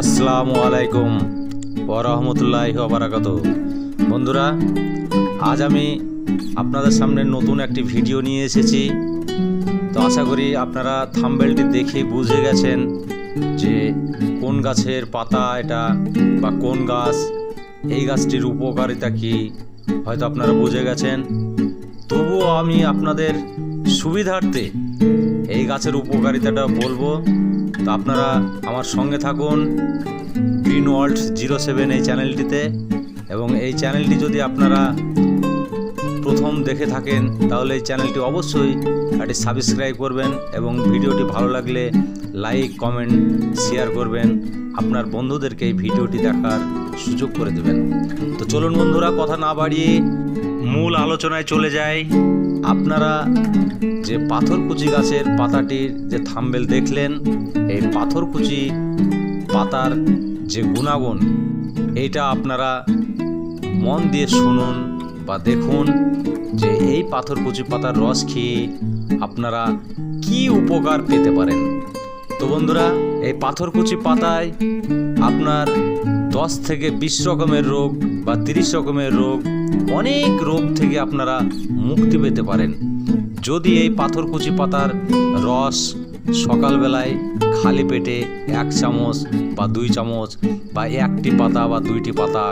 আসসালামু আলাইকুম ওরহমতুল্লাহ বারাকাত বন্ধুরা, আজ আমি আপনাদের সামনে নতুন একটি ভিডিও নিয়ে এসেছি। তো আশা করি আপনারা থাম্বেলটি দেখে বুঝে গেছেন যে কোন গাছের পাতা এটা বা কোন গাছ, এই গাছটির উপকারিতা কী, হয়তো আপনারা বুঝে গেছেন। তবুও আমি আপনাদের সুবিধার্থে এই গাছের উপকারিতাটা বলব। তো আপনারা আমার সঙ্গে থাকুন গ্রিন ওয়ার্ল্ড জিরো সেভেন এই চ্যানেলটিতে। এবং এই চ্যানেলটি যদি আপনারা প্রথম দেখে থাকেন, তাহলে এই চ্যানেলটি অবশ্যই একটি সাবস্ক্রাইব করবেন এবং ভিডিওটি ভালো লাগলে লাইক কমেন্ট শেয়ার করবেন। আপনার বন্ধুদেরকে এই ভিডিওটি দেখার সুযোগ করে দেবেন। তো চলুন বন্ধুরা, কথা না বাড়িয়ে মূল আলোচনায় চলে যাই। আপনারা যে পাথরকুচি গাছের পাতাটির যে থাম্বেল দেখলেন, এই পাথরকুচি পাতার যে গুণাগুণ, এইটা আপনারা মন দিয়ে শুনুন বা দেখুন যে এই পাথরকুচি পাতার রস খেয়ে আপনারা কি উপকার পেতে পারেন। তো বন্ধুরা, এই পাথরকুচি পাতায় আপনার দশ থেকে বিশ রকমের রোগ বা তিরিশ রকমের রোগ, অনেক রোগ থেকে আপনারা মুক্তি পেতে পারেন। যদি এই পাথরকুচি পাতার রস সকালবেলায় খালি পেটে এক চামচ বা দুই চামচ বা একটি পাতা বা দুইটি পাতা,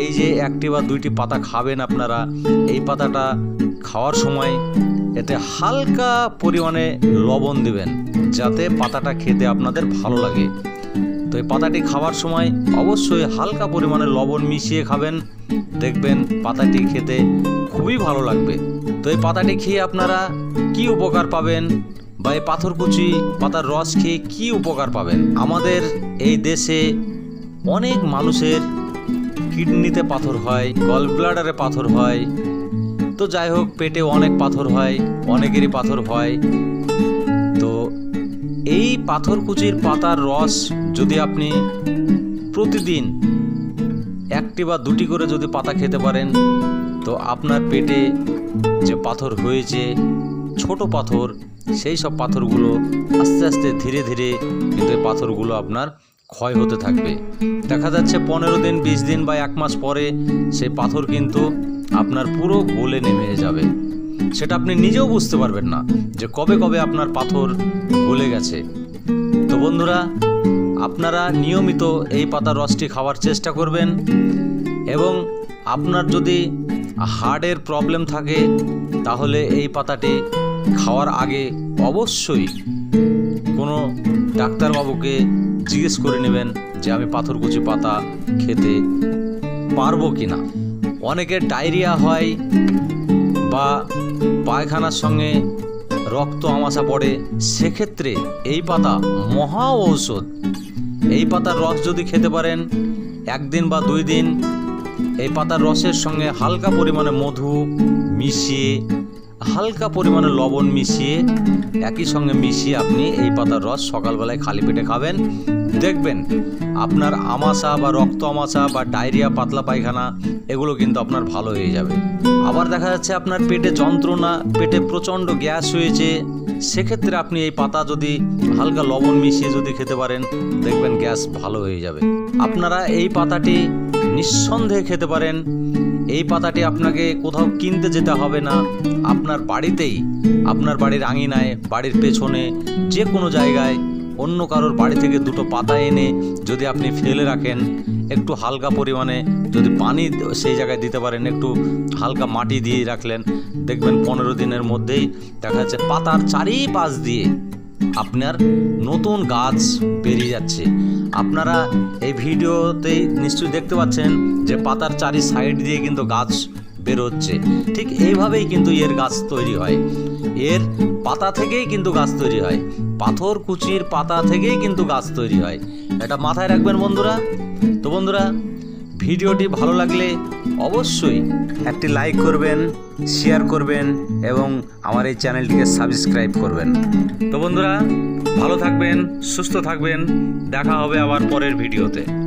এই যে একটি বা দুইটি পাতা খাবেন আপনারা, এই পাতাটা খাওয়ার সময় এতে হালকা পরিমাণে লবণ দিবেন, যাতে পাতাটা খেতে আপনাদের ভালো লাগে। তো এই পাতাটি খাওয়ার সময় অবশ্যই হালকা পরিমাণে লবণ মিশিয়ে খাবেন। দেখবেন পাতাটি খেতে খুবই ভালো লাগবে। তো এই পাতাটি খেয়ে আপনারা কি উপকার পাবেন বা এই পাথরকুচি পাতার রস খেয়ে কি উপকার পাবেন? আমাদের এই দেশে অনেক মানুষের কিডনিতে পাথর হয় গল ব্লাডারে পাথর হয়। তো যাই হোক, পেটে অনেক পাথর হয়, অনেকেরই পাথর হয়। এই পাথরকুচির পাতার রস যদি আপনি প্রতিদিন একটি বা দুটি করে যদি পাতা খেতে পারেন, তো আপনার পেটে যে পাথর হয়েছে, ছোট পাথর, সেই সব পাথরগুলো আস্তে আস্তে ধীরে ধীরে কিন্তু এই পাথরগুলো আপনার ক্ষয় হতে থাকবে। দেখা যাচ্ছে পনেরো দিন, বিশ দিন বা এক মাস পরে সেই পাথর কিন্তু আপনার পুরো গোলে নেমে যাবে। সেটা আপনি নিজেও বুঝতে পারবেন না যে কবে কবে আপনার পাথর গলে গেছে। তো বন্ধুরা, আপনারা নিয়মিত এই পাতার রসটি খাওয়ার চেষ্টা করবেন এবং আপনার যদি হার্টের প্রবলেম থাকে, তাহলে এই পাতাটি খাওয়ার আগে অবশ্যই কোনো ডাক্তারবাবুকে জিজ্ঞেস করে নেবেন যে আমি পাথরকুচি পাতা খেতে পারব কি না অনেকের ডায়রিয়া হয় বা পায়খানার সঙ্গে রক্ত আমাশা পড়ে, সেক্ষেত্রে এই পাতা মহা ঔষধ। এই পাতার রস যদি খেতে পারেন, একদিন বা দুই দিন এই পাতার রসের সঙ্গে হালকা পরিমাণে মধু মিশিয়ে হালকা পরিমাণে লবণ মিশিয়ে, একই সঙ্গে মিশিয়ে আপনি এই পাতার রস সকালবেলায় খালি পেটে খাবেন। দেখবেন আপনার আমাশা বা রক্ত আমাশা বা ডায়রিয়া, পাতলা পায়খানা, এগুলো কিন্তু আপনার ভালো হয়ে যাবে। আবার দেখা যাচ্ছে আপনার পেটে যন্ত্রণা, পেটে প্রচণ্ড গ্যাস হয়েছে। সেক্ষেত্রে আপনি এই পাতা যদি হালকা লবণ মিশিয়ে যদি খেতে পারেন, দেখবেন গ্যাস ভালো হয়ে যাবে। আপনারা এই পাতাটি নিঃসন্দেহে খেতে পারেন। এই পাতাটি আপনাকে কোথাও কিনতে যেতে হবে না। আপনার বাড়িতেই, আপনার বাড়ির আঙিনায়, বাড়ির পেছনে, যে কোনো জায়গায় অন্য কারোর বাড়ি থেকে দুটো পাতা এনে যদি আপনি ফেলে রাখেন, একটু হালকা পরিমাণে যদি পানি সেই জায়গায় দিতে পারেন, একটু হালকা মাটি দিয়ে রাখলেন। দেখবেন পনেরো দিনের মধ্যেই দেখা যাচ্ছে পাতার চারিপাশ দিয়ে আপনার নতুন গাছ বেরিয়ে যাচ্ছে। আপনারা এই ভিডিওতেই নিশ্চয়ই দেখতে পাচ্ছেন যে পাতার চারি সাইড দিয়ে কিন্তু গাছ বেরোচ্ছে। ঠিক এইভাবেই কিন্তু এর গাছ তৈরি হয়। এর পাতা থেকেই কিন্তু গাছ তৈরি হয়। পাথর, কুচির পাতা থেকেই কিন্তু গাছ তৈরি হয়। এটা মাথায় রাখবেন বন্ধুরা। তো বন্ধুরা ভিডিওটি ভালো লাগলে অবশ্যই একটি লাইক করবেন, শেয়ার করবেন এবং আমার এই চ্যানেলটিকে সাবস্ক্রাইব করবেন। তো বন্ধুরা, ভালো থাকবেন, সুস্থ থাকবেন। দেখা হবে আবার পরের ভিডিওতে।